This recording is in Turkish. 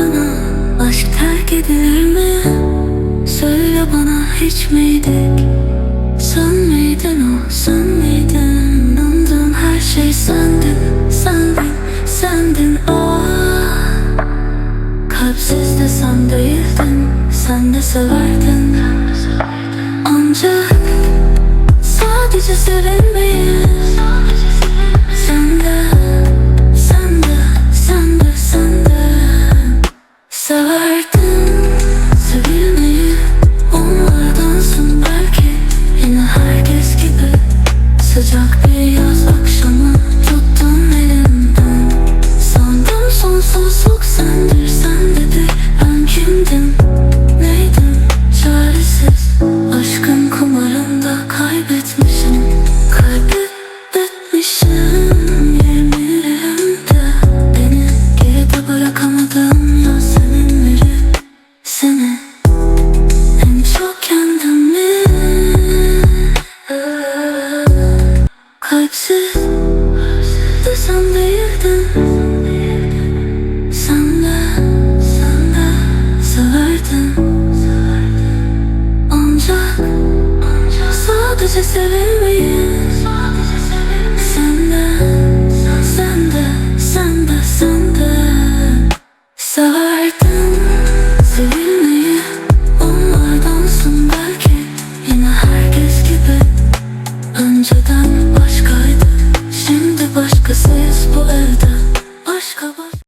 bana aşk terk edilir mi? Söyle bana hiç miydik? Sen miydin o sen miydin? Andığım her şey sendin sendin sendin ah Kalpsiz de sen değildin sen de severdin Ancak Severdin Kalpsiz de sen değildin Sen de, sen de sadece sevilmeyi Sen de, sen de, sen de, Kısayız bu evden. Aşka bak.